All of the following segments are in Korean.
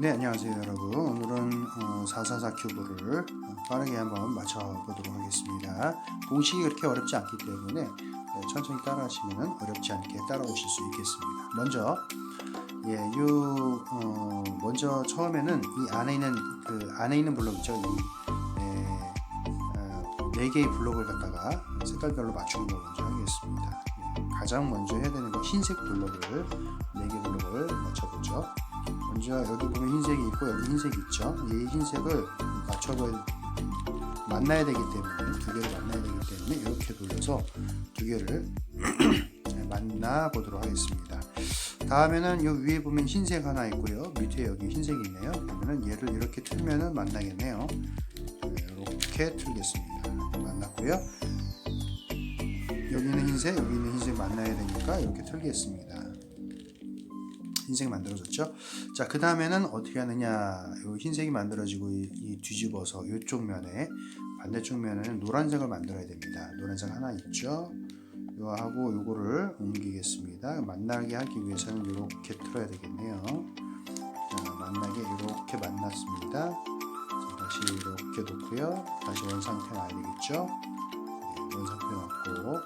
네 안녕하세요 여러분. 오늘은 어, 444 큐브를 어, 빠르게 한번 맞춰보도록 하겠습니다. 공식이 그렇게 어렵지 않기 때문에 네, 천천히 따라 하시면 어렵지 않게 따라오실 수 있겠습니다. 먼저 예, 요 어, 먼저 처음에는 이 안에 있는 그 안에 있는 블록 있죠? 이 예, 어, 네 개의 블록을 갖다가 색깔별로 맞추는 걸 먼저 하겠습니다. 예, 가장 먼저 해야 되는 건 흰색 블록을 네개 블록을 맞춰보죠 먼저 여기 보면 흰색이 있고 여기 흰색이 있죠. 이 흰색을 맞춰봐야 만나야 되기 때문에 두 개를 만나야 되기 때문에 이렇게 돌려서 두 개를 만나 보도록 하겠습니다. 다음에는 요 위에 보면 흰색 하나 있고요. 밑에 여기 흰색이 있네요. 그러면은 얘를 이렇게 틀면은 만나겠네요. 이렇게 틀겠습니다. 만났고요. 여기는 흰색, 여기 있는 흰색 만나야 되니까 이렇게 틀겠습니다. 흰색 만들어졌죠. 자, 그 다음에는 어떻게 하느냐. 요 흰색이 만들어지고 이, 이 뒤집어서 이쪽 면에 반대쪽 면에는 노란색을 만들어야 됩니다. 노란색 하나 있죠. 요하고 요거를 옮기겠습니다. 만나게 하기 위해서는 이렇게 틀어야 되겠네요. 자, 만나게 이렇게 만났습니다. 자, 다시 이렇게 놓고요. 다시 원 상태 놔야 되겠죠. 네, 원 상태 놨고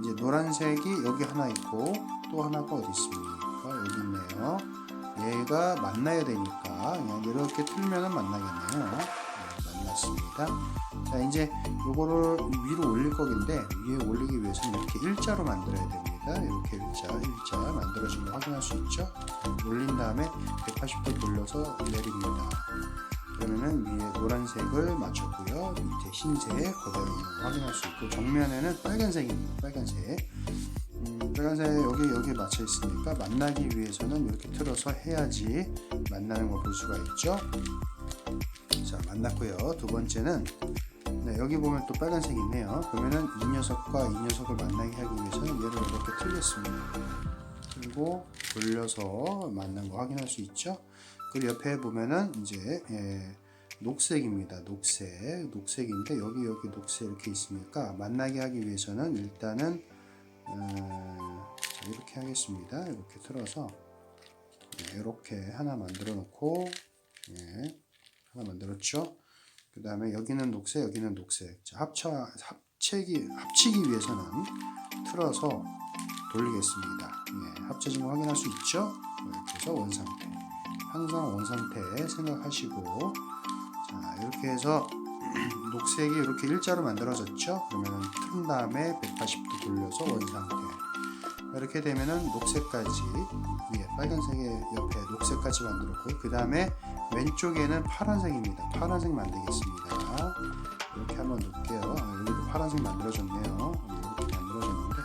이제 노란색이 여기 하나 있고 또 하나가 어디 있습니 까? 여기 있네요. 얘가 만나야 되니까 그냥 이렇게 틀면은 만나겠네요. 네, 만났습니다. 자 이제 요거를 위로 올릴 거긴데 위에 올리기 위해서는 이렇게 일자로 만들어야 됩니다. 이렇게 일자, 일자 만들어진 거 확인할 수 있죠? 올린 다음에 180도 돌려서 내립니다. 그러면은 위에 노란색을 맞췄고요. 밑에 흰색 그대로 확인할 수 있고 정면에는 빨간색입니다. 빨간색. 음, 빨간색 여기 여기 맞춰 있으니까 만나기 위해서는 이렇게 틀어서 해야지 만나는 거볼 수가 있죠. 자 만났고요. 두 번째는 네, 여기 보면 또 빨간색이 있네요. 그러면은 이 녀석과 이 녀석을 만나게 하기 위해서는 얘를 이렇게 틀겠습니다. 틀고 돌려서 만난 거 확인할 수 있죠. 그리고 옆에 보면은 이제 예, 녹색입니다. 녹색, 녹색인데 여기 여기 녹색 이렇게 있으니까 만나게 하기 위해서는 일단은 어, 자, 이렇게 하겠습니다. 이렇게 틀어서 네, 이렇게 하나 만들어 놓고 예, 하나 만들었죠. 그 다음에 여기는 녹색, 여기는 녹색. 자, 합쳐 합치기 합치기 위해서는 틀어서 돌리겠습니다. 예, 합쳐진 거 확인할 수 있죠. 이렇게 해서 원 상태. 항상 원 상태 생각하시고 자 이렇게 해서 녹색이 이렇게 일자로 만들어졌죠. 그러면 튼 다음에 180도 돌려서 원 상태. 이렇게 되면은 녹색까지 위에 빨간색의 옆에 녹색까지 만들었고 그 다음에 왼쪽에는 파란색입니다. 파란색 만들겠습니다. 이렇게 한번 놓을게요. 아, 여기도 파란색 만들어졌네요. 이렇게 만들어졌는데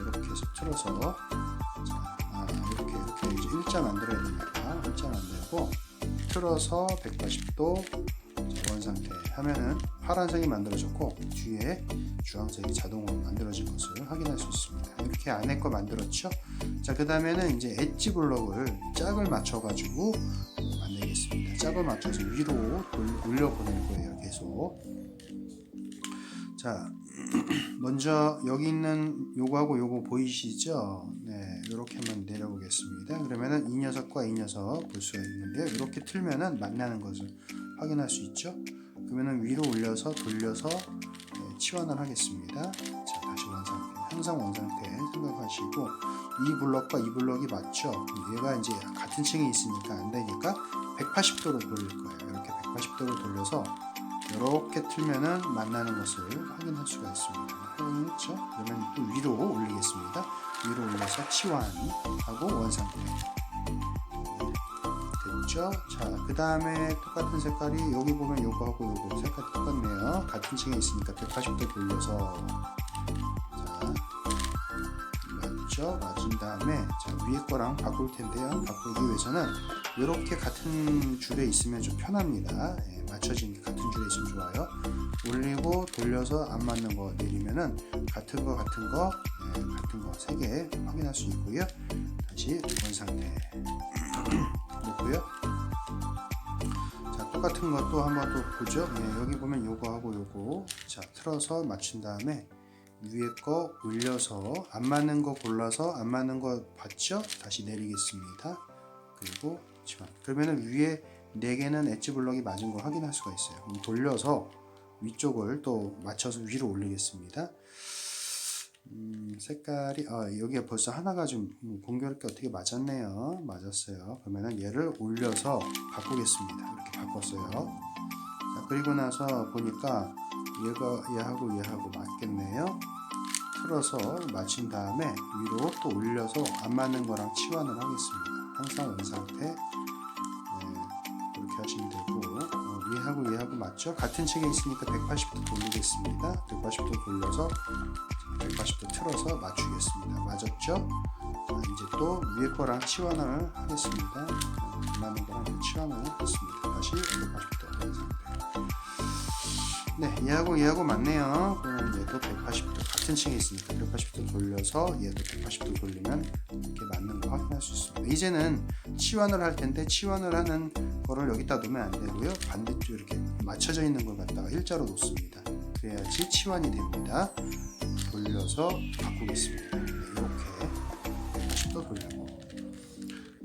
이렇게 해서 틀어서 자, 아, 이렇게 이렇게 이제 일자 만들어야 되니까 일자 만들고 틀어서 180도 자, 원 상태 하면은 파란색이 만들어졌고 뒤에 주황색이 자동으로 만들어진 것을 확인할 수 있습니다. 이렇게 안에 거 만들었죠. 자, 그 다음에는 이제 엣지 블럭을 짝을 맞춰 가지고 만들겠습니다. 짝을 맞춰서 위로 돌- 올려 보낼 거예요. 계속. 자, 먼저 여기 있는 요거하고 요거 보이시죠? 네, 이렇게 한번 내려보겠습니다. 그러면은 이 녀석과 이 녀석 볼 수가 있는데요. 이렇게 틀면은 만나는 것을 확인할 수 있죠. 그러면은 위로 올려서 돌려서 네, 치환을 하겠습니다. 자, 다시 원 상태. 항상 원 상태 생각하시고 이 블럭과 이 블럭이 맞죠? 얘가 이제 같은 층에 있으니까 안 되니까 180도로 돌릴 거예요. 이렇게 180도로 돌려서 이렇게 틀면은 만나는 것을 확인할 수가 있습니다. 확인했죠? 그러면 또 위로 올리겠습니다. 위로 올려서 치환하고 원 상태. 됐죠? 자, 그 다음에 똑같은 색깔이 여기 보면 요거하고 요거 색깔이 똑같네요. 같은 층에 있으니까 180도 돌려서 자, 맞죠? 맞은 다음에 자, 위에 거랑 바꿀 텐데요. 바꾸기 위해서는 이렇게 같은 줄에 있으면 좀 편합니다. 예, 맞춰진 게 같은 줄에 있으면 좋아요. 올리고 돌려서 안 맞는 거 내리면은 같은 거 같은 거 예, 같은 거세개 확인할 수 있고요. 다시 원 상태 놓고요. 자 똑같은 것도 한번 또 보죠. 예, 여기 보면 요거하고 요거 자 틀어서 맞춘 다음에 위에 거 올려서 안 맞는 거 골라서 안 맞는 거 봤죠? 다시 내리겠습니다. 그리고 치환. 그러면은 위에 4개는 엣지 블럭이 맞은 걸 확인할 수가 있어요. 돌려서 위쪽을 또 맞춰서 위로 올리겠습니다. 음, 색깔이 아, 여기에 벌써 하나가 좀 음, 공교롭게 어떻게 맞았네요. 맞았어요. 그러면은 얘를 올려서 바꾸겠습니다. 이렇게 바꿨어요. 자, 그리고 나서 보니까 얘가 얘하고 얘하고 맞겠네요. 틀어서 맞춘 다음에 위로 또 올려서 안 맞는 거랑 치환을 하겠습니다. 항상 원 상태 네, 그렇게 하시면 되고 어, 얘하고 얘하고 맞죠? 같은 층에 있으니까 180도 돌리겠습니다. 180도 돌려서 180도 틀어서 맞추겠습니다. 맞았죠? 자, 이제 또 위에 거랑 치환을 하겠습니다. 맞는 거랑 치환을 했습니다. 다시 180도 원 상태. 네, 얘하고 얘하고 맞네요. 그러면 얘도 180도 같은 층에 있으니까 180도 돌려서 얘도 180도 돌리면 이렇게 맞는 거 확인할 수 있습니다. 이제는 치환을 할 텐데 치환을 하는 거를 여기다 놓으면 안 되고요. 반대쪽 이렇게 맞춰져 있는 걸 갖다가 일자로 놓습니다. 그래야지 치환이 됩니다. 돌려서 바꾸겠습니다. 네, 이렇게 180도 돌리고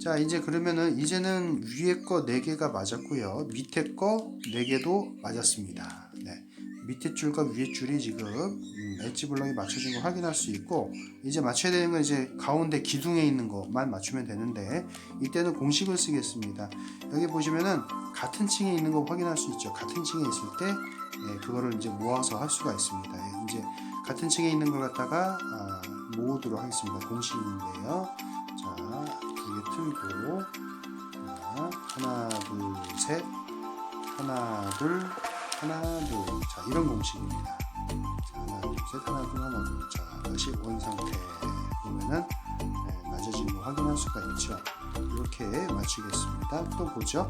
자 이제 그러면은 이제는 위에 거 4개가 맞았고요. 밑에 거 4개도 맞았습니다. 네. 밑에 줄과 위에 줄이 지금 음, 엣지 블럭이 맞춰진 거 확인할 수 있고 이제 맞춰야 되는 건 이제 가운데 기둥에 있는 것만 맞추면 되는데 이때는 공식을 쓰겠습니다. 여기 보시면은 같은 층에 있는 거 확인할 수 있죠. 같은 층에 있을 때 예, 그거를 이제 모아서 할 수가 있습니다. 예, 이제 같은 층에 있는 걸 갖다가 아, 모으도록 하겠습니다. 공식인데요. 자, 두 개 틀고 자, 하나, 둘, 셋. 하나, 둘, 하나, 둘. 자, 이런 공식입니다. 자, 하나, 둘, 셋, 하나, 둘, 하나, 둘. 자, 다시 원 상태 보면은 네, 맞아진 거 확인할 수가 있죠. 이렇게 맞추겠습니다. 또 보죠?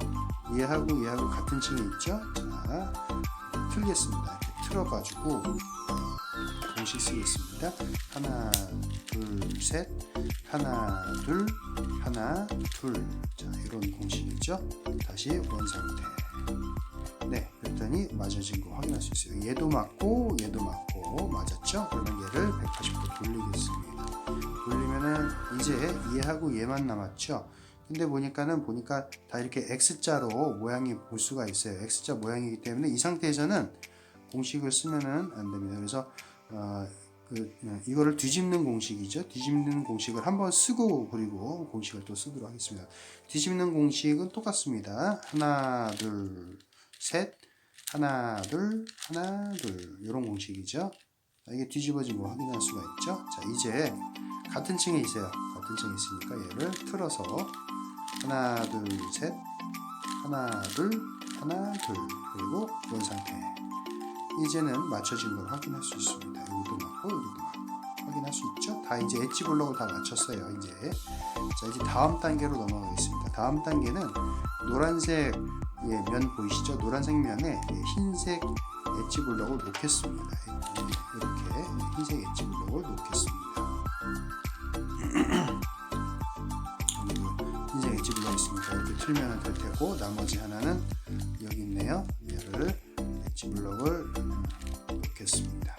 얘하고 얘하고 같은 층에 있죠? 자, 틀겠습니다. 이렇게 틀어가지고 공식 쓰겠습니다. 하나, 둘, 셋, 하나, 둘, 하나, 둘. 자, 이런 공식이죠. 다시 원 상태. 네, 그랬더니 맞아진 거 확인할 수 있어요. 얘도 맞고, 얘도 맞고, 맞았죠? 그러면 얘를 180도 돌리겠습니다. 돌리면은 이제 얘하고 얘만 남았죠? 근데 보니까는 보니까 다 이렇게 X자로 모양이 볼 수가 있어요. X자 모양이기 때문에 이 상태에서는 공식을 쓰면은 안 됩니다. 그래서 어, 그, 어, 이거를 뒤집는 공식이죠. 뒤집는 공식을 한번 쓰고 그리고 공식을 또 쓰도록 하겠습니다. 뒤집는 공식은 똑같습니다. 하나, 둘, 셋, 하나, 둘, 하나, 둘 이런 공식이죠. 자, 이게 뒤집어진 거 확인할 수가 있죠. 자, 이제 같은 층에 있어요. 같은 층에 있으니까 얘를 틀어서 하나, 둘, 셋, 하나, 둘, 하나, 둘 그리고 원 상태. 이제는 맞춰진 걸 확인할 수 있습니다. 여기도 맞고 여기도 맞고 확인할 수 있죠? 다 이제 엣지 블록을 다 맞췄어요. 이제 자 이제 다음 단계로 넘어가겠습니다. 다음 단계는 노란색 예, 면 보이시죠? 노란색 면에 예, 흰색 엣지 블록을 놓겠습니다. 예, 이렇게 흰색 엣지 블록을 놓겠습니다. 흰색 엣지 블록 있으니까 이렇게 틀면 될 테고 나머지 하나는 여기 있네요. 얘를 엣지 블록을 놓겠습니다.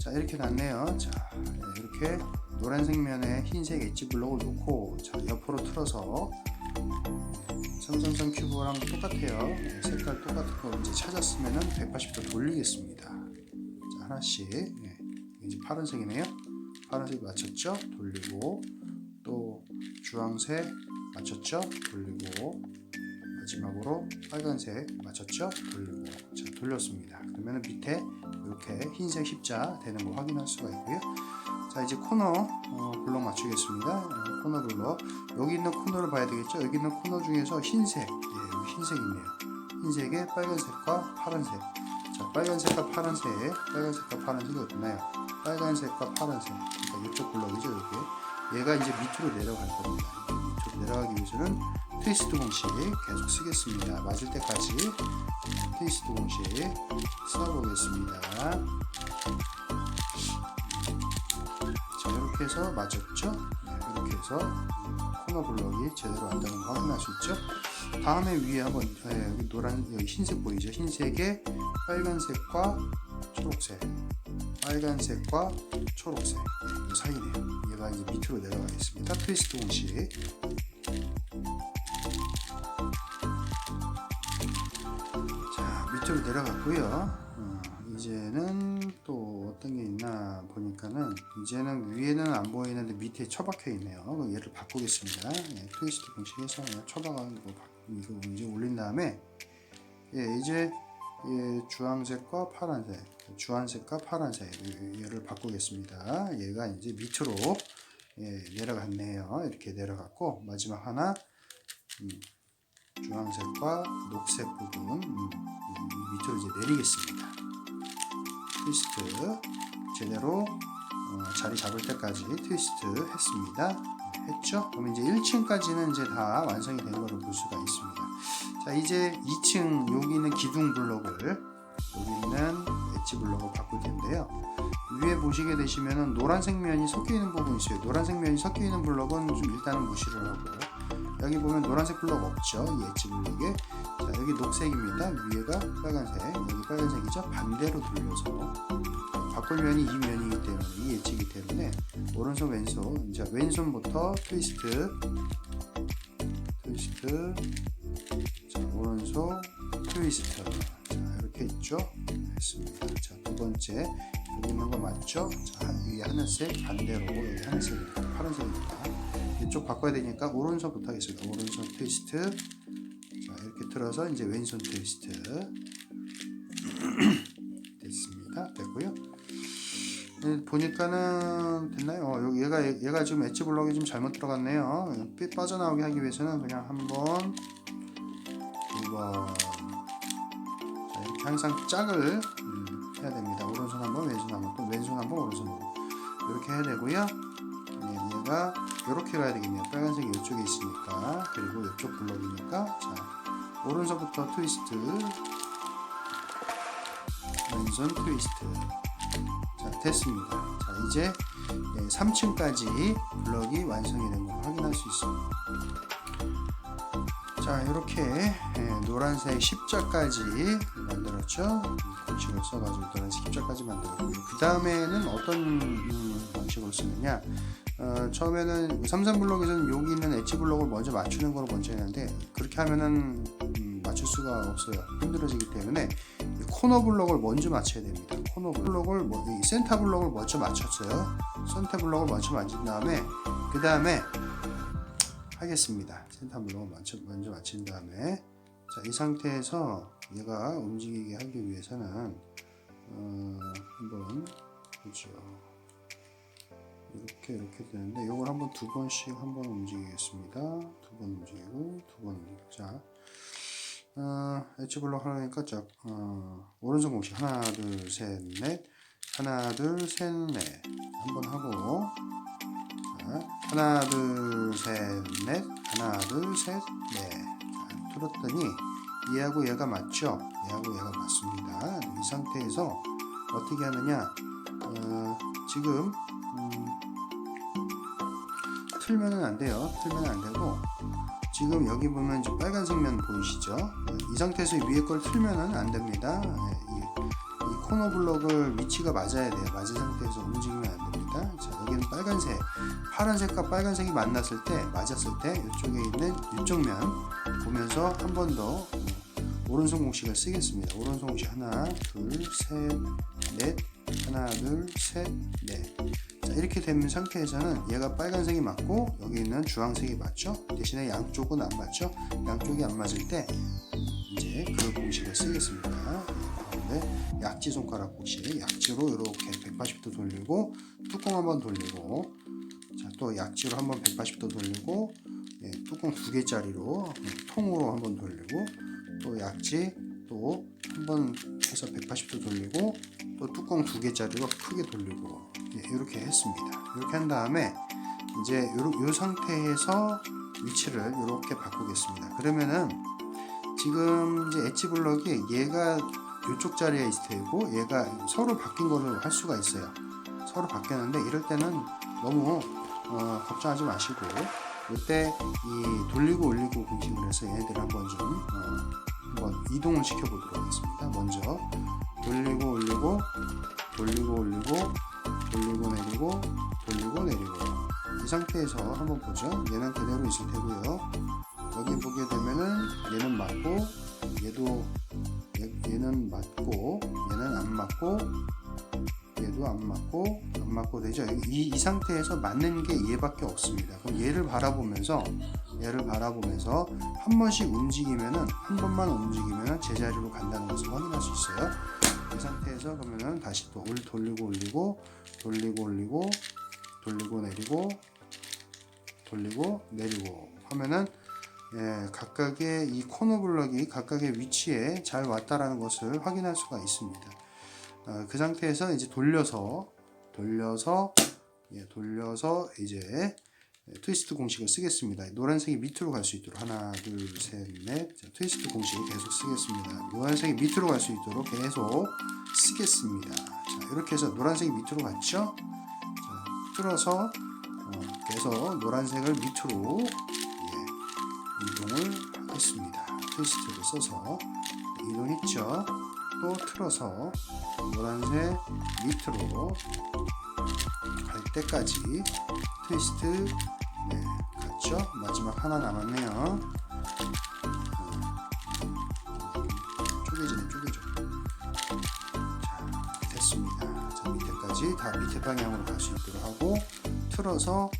자 이렇게 났네요. 자 네, 이렇게 노란색 면에 흰색 엣지 블록을 놓고 자 옆으로 틀어서 삼삼삼 큐브랑 똑같아요. 네, 색깔 똑같은 거 이제 찾았으면은 180도 돌리겠습니다. 자 하나씩 네, 이제 파란색이네요. 파란색 맞췄죠? 돌리고 또 주황색 맞췄죠? 돌리고 마지막으로 빨간색 맞췄죠? 돌리고 자 돌렸습니다. 그러면 밑에 이렇게 흰색 십자 되는 거 확인할 수가 있고요. 자 이제 코너 어, 블록 맞추겠습니다. 어, 코너 블록 여기 있는 코너를 봐야 되겠죠? 여기 있는 코너 중에서 흰색 예, 여기 흰색 있네요. 흰색에 빨간색과 파란색. 자 빨간색과 파란색, 빨간색과 파란색이 어딨나요? 빨간색과 파란색. 그러니까 이쪽 블록이죠 여기. 얘가 이제 밑으로 내려갈 겁니다. 밑으로 내려가기 위해서는 트위스트 공식 계속 쓰겠습니다. 맞을 때까지 트위스트 공식 써보겠습니다. 자 이렇게 해서 맞았죠? 네, 이렇게 해서 코너 블럭이 제대로 안 되는 거 확인할 수 있죠? 다음에 위에 한번 예, 여기 노란 여기 흰색 보이죠? 흰색에 빨간색과 초록색, 빨간색과 초록색 네, 이 사이네요. 얘가 이제 밑으로 내려가겠습니다. 트위스트 공식 내려갔고요. 어, 이제는 또 어떤 게 있나 보니까는 이제는 위에는 안 보이는데 밑에 처박혀 있네요. 얘를 바꾸겠습니다. 예, 트위스트 방식에서 그냥 처박은 거 바- 이거 이제 올린 다음에 예, 이제 예, 주황색과 파란색, 주황색과 파란색 예, 얘를 바꾸겠습니다. 얘가 이제 밑으로 예, 내려갔네요. 이렇게 내려갔고 마지막 하나 음, 주황색과 녹색 부분 음, 이 밑으로 이제 내리겠습니다. 트위스트 제대로 어, 자리 잡을 때까지 트위스트 했습니다. 했죠? 그럼 이제 1층까지는 이제 다 완성이 된 거를 볼 수가 있습니다. 자 이제 2층 여기는 기둥 블록을 여기는 엣지 블록을 바꿀 텐데요. 위에 보시게 되시면은 노란색 면이 섞여 있는 부분이 있어요. 노란색 면이 섞여 있는 블록은 좀 일단은 무시를 하고 여기 보면 노란색 블록 없죠. 이 엣지 블록에 자 여기 녹색입니다. 위에가 빨간색 여기 빨간색이죠. 반대로 돌려서 바꿀 면이 이 면이기 때문에 이 엣지이기 때문에 오른손 왼손 자 왼손부터 트위스트 트위스트 자 오른손 트위스트 자 이렇게 있죠. 했습니다. 자두 번째 여기 있는 거 맞죠? 자 한- 위에 하늘색 반대로 여기 하늘색입니다. 파란색입니다. 이쪽 바꿔야 되니까 오른손부터 하겠습니다. 오른손 트위스트. 자, 이렇게 틀어서 이제 왼손 트위스트. 됐습니다. 됐고요. 네, 보니까는 됐나요? 어, 여기 얘가 얘가 지금 엣지 블럭이 좀 잘못 들어갔네요. 삐- 빠져나오게 하기 위해서는 그냥 한번 두번 자, 이렇게 항상 짝을 음, 해야 됩니다. 오른손 한번, 왼손 한번, 또 왼손 한번, 오른손 한번 이렇게 해야 되고요. 네, 얘가 이렇게 가야 되겠네요. 빨간색이 이쪽에 있으니까 그리고 이쪽 블럭이니까 자 오른손부터 트위스트 왼손 트위스트 자 됐습니다. 자 이제 3층까지 블럭이 완성이 된 걸 확인할 수 있습니다. 자 이렇게 예, 노란색 십자까지 만들었죠. 공식을 써가지고 노란색 십자까지 만들었고요. 그 다음에는 어떤 음, 방식으로 쓰느냐? 어, 처음에는 삼삼 블록에서는 여기 있는 엣지 블록을 먼저 맞추는 거로 먼저 했는데 그렇게 하면은 음, 맞출 수가 없어요. 힘들어지기 때문에 이 코너 블록을 먼저 맞춰야 됩니다. 코너 블록을 뭐, 이 센터 블록을 먼저 맞췄어요. 센터 블록을 먼저 맞은 다음에 그 다음에 하겠습니다. 센터 블록을 먼저, 먼저 맞힌 다음에 자, 이 상태에서 얘가 움직이게 하기 위해서는 어, 한번 보죠. 이렇게 이렇게 되는데 이걸 한번 두 번씩 한 번 움직이겠습니다. 두 번 움직이고 두 번 움직이고. 자 어, 엣지 블록 하려니까 자 어, 오른손 공식 하나 둘 셋 넷. 하나 둘 셋 넷. 한번 하고. 자, 하나 둘 셋 넷. 하나 둘 셋넷. 자, 틀었더니 얘하고 얘가 맞죠? 얘하고 얘가 맞습니다. 이 상태에서 어떻게 하느냐? 어, 지금 음, 틀면은 안 돼요. 틀면 안 되고 지금 여기 보면 이제 빨간색 면 보이시죠? 네, 이 상태에서 위에 걸 틀면은 안 됩니다. 네, 이, 이 코너 블럭을 위치가 맞아야 돼요. 맞은 상태에서 움직이면 안 됩니다. 자, 여기는 빨간색, 파란색과 빨간색이 만났을 때, 맞았을 때 이쪽에 있는 이쪽 면 보면서 한 번 더 오른손 공식을 쓰겠습니다. 오른손 공식 하나, 둘, 셋, 넷, 하나, 둘, 셋, 넷. 자, 이렇게 된 상태에서는 얘가 빨간색이 맞고 여기 있는 주황색이 맞죠? 대신에 양쪽은 안 맞죠? 양쪽이 안 맞을 때 이제 그 공식을 쓰겠습니다. 가운데 약지 손가락 공식, 약지로 이렇게 180도 돌리고 뚜껑 한번 돌리고 자, 또 약지로 한번 180도 돌리고 예, 뚜껑 두 개짜리로 예, 통으로 한번 돌리고 또 약지 또 한번 해서 180도 돌리고 또 뚜껑 두 개짜리로 크게 돌리고 예, 이렇게 했습니다. 이렇게 한 다음에 이제 요, 요 상태에서 위치를 이렇게 바꾸겠습니다. 그러면은 지금 이제 엣지 블럭이 얘가 이쪽 자리에 있을 테고 얘가 서로 바뀐 거를 할 수가 있어요. 서로 바뀌었는데 이럴 때는 너무 어, 걱정하지 마시고 이때 이 돌리고 올리고 공식을 해서 얘네들 한번 좀 어, 한번 이동을 시켜보도록 하겠습니다. 먼저 돌리고 올리고 돌리고 올리고 돌리고 내리고 돌리고 내리고 이 상태에서 한번 보죠. 얘는 그대로 있을 테고요. 여기 보게 되면은 얘는 맞고 얘도 얘, 얘는 맞고 얘는 안 맞고 얘도 안 맞고 안 맞고 되죠. 이, 이 상태에서 맞는 게 얘밖에 없습니다. 그럼 얘를 바라보면서 얘를 바라보면서 한 번씩 움직이면은 한 번만 움직이면은 제자리로 간다는 것을 확인할 수 있어요. 이 상태에서 그러면은 다시 또 올- 돌리고 올리고 돌리고 올리고 돌리고 내리고 돌리고 내리고 하면은 예, 각각의 이 코너 블럭이 각각의 위치에 잘 왔다라는 것을 확인할 수가 있습니다. 어, 그 상태에서 이제 돌려서 돌려서 예, 돌려서 이제 예, 트위스트 공식을 쓰겠습니다. 노란색이 밑으로 갈 수 있도록 하나, 둘, 셋, 넷. 자, 트위스트 공식을 계속 쓰겠습니다. 노란색이 밑으로 갈 수 있도록 계속 쓰겠습니다. 자, 이렇게 해서 노란색이 밑으로 갔죠? 자, 틀어서 어, 계속 노란색을 밑으로 예, 이동을 하겠습니다. 트위스트를 써서 이동했죠? 또 틀어서 노란색 밑으로 갈 때까지 트위스트 네, 갔죠? 마지막 하나 남았네요. 음, 쪼개지네, 쪼개져. 자, 됐습니다. 자, 밑에까지 다 밑에 방향으로 갈 수 있도록 하고 틀어서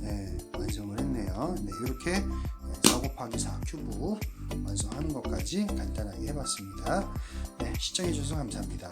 네, 완성을 했네요. 네, 이렇게 4 곱하기 4 큐브 완성하는 것까지 간단하게 해봤습니다. 네, 시청해주셔서 감사합니다.